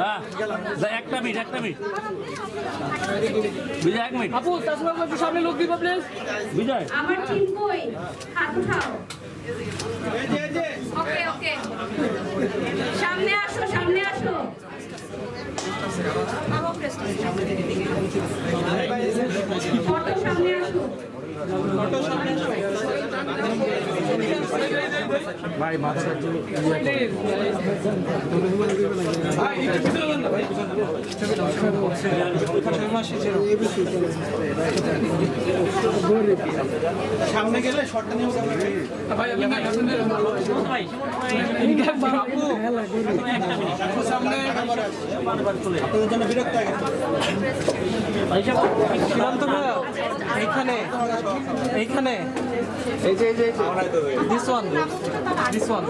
হ্যাঁ। যা, একটা মিনিট একটা মিনিট। বিজয় এক মিনিট। আপু তাজমহল সামনে লোক দিবা প্লিজ বিজয়। আমার টিম কই হাত উঠাও। ওকে ওকে। সামনে আসো সামনে আসো। সামনে আসো। সামনে গেলে শর্টটা নিয়ে ভাই জন্য বিরক্ত হয়ে ভাইয়া এইখানে এইখানে। এই যে এই যে দিস ওয়ান দিস ওয়ান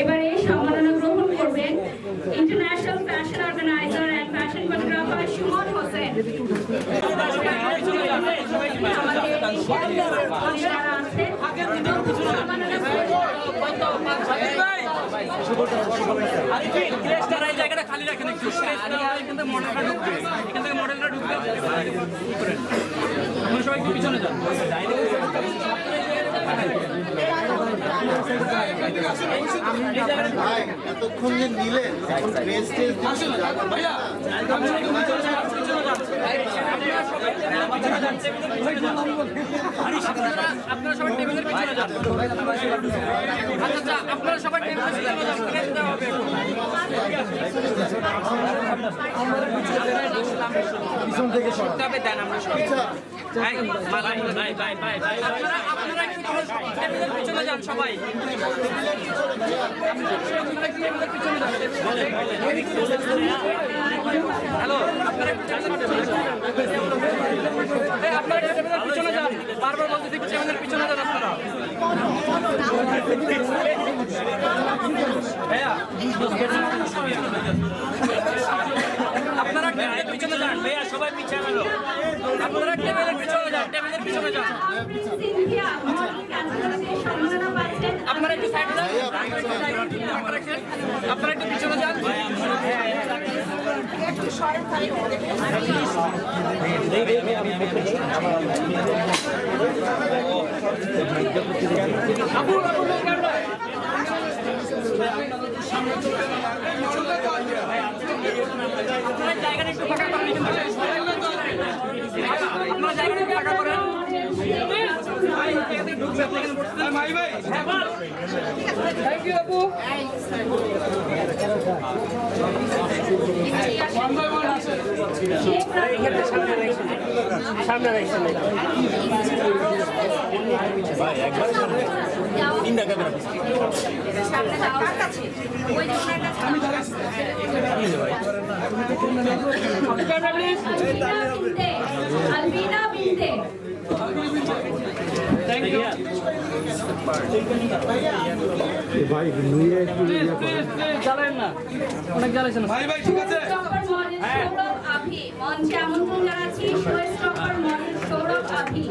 এবারে সম্মাননা গ্রহণ করবেন international fashion organizer and fashion photographer Sumon Hossain. আমাদের যারা আছেন, সম্মাননা সবাই একটু পিছনে যান এতক্ষণ যে নিলেন ভাইয়া আপনারা সবাই টেবিলের পিছনে যান আচ্ছা আচ্ছা আপনারা সবাই টেবিলের পিছনে যান প্লেস দেওয়া হবে এখন। তবে দেন আমরা সবাই। আপনারা আপনারা পিছনে যান সবাই আপনারা পিছনে হ্যালো আপনারা একটু টেবিলের পিছনে যান এই, আপনারা একটু টেবিলের পিছনে যান বারবার বলতেছি একটু টেবিলের পিছনে যান আপনারা আপনারা টেবিলের পিছনে যান। ভাইয়া সবাই পিছিয়ে গেল। আপনারা টেবিলের পিছনে যান টেবিলের পিছনে যান। আপনারা একটু সাইডে যান। আপনারা একটু পিছনে যান। আপু আপু ক্যামেরা আপনারা জায়গাটা একটু ফাঁকা করেন কিন্তু ফাঁকা করেন ভাই ভাই তিনটা ক্যামেরা সামনে যাওয়ার কাছে ওই যে ওনার কাছে আলবিনা বিনতে আলবিনা বিনতে থ্যাংক ইউ জ্বালেন না। অনেক জ্বালাইছেন। ভাই ভাই ঠিক আছে। মঞ্চে আমন্ত্রণ জানাচ্ছি y...